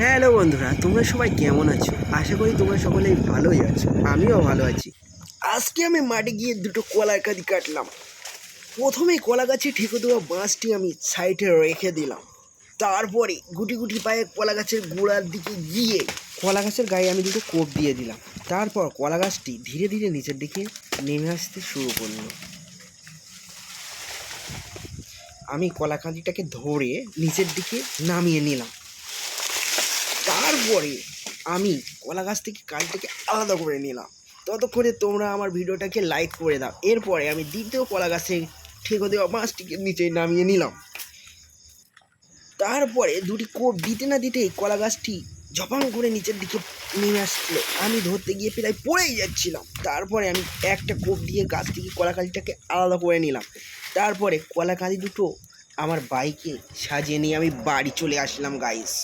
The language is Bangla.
হ্যালো বন্ধুরা, তোমরা সবাই কেমন আছো? আশা করি তোমরা সকলেই ভালোই আছো, আমিও ভালো আছি। আজকে আমি মাঠে গিয়ে দুটো কলার কাঁদি কাটলাম। প্রথমে কলা গাছে ঠেকে দেওয়া বাঁশটি আমি সাইডে রেখে দিলাম। তারপরে গুটি গুটি পায়ে কলা গাছের গোড়ার দিকে গিয়ে কলা গাছের গায়ে আমি দুটো কোপ দিয়ে দিলাম। তারপর কলা গাছটি ধীরে ধীরে নিচের দিকে নেমে আসতে শুরু করল। আমি কলা কাঁদিটাকে ধরে নিচের দিকে নামিয়ে নিলাম। তারপরে আমি কলা গাছ থেকে কালটাকে আলাদা করে নিলাম। ততক্ষণে তোমরা আমার ভিডিওটাকে লাইক করে দাও। এরপরে আমি দ্বিতীয় কলা গাছে ঠেকো দেওয়া মাছটিকে নিচে নামিয়ে নিলাম। তারপরে দুটি কোপ দিতে না দিতেই কলা গাছটি ঝপাং করে নিচের দিকে নেমে আসছিল আমি ধরতে গিয়ে প্রায় পড়েই যাচ্ছিলাম। তারপরে আমি একটা কোপ দিয়ে গাছ থেকে কলা কাঁদিটাকে আলাদা করে নিলাম। তারপরে কলা কাঁদি দুটো আমার বাইকে সাজিয়ে নিয়ে আমি বাড়ি চলে আসলাম গাইস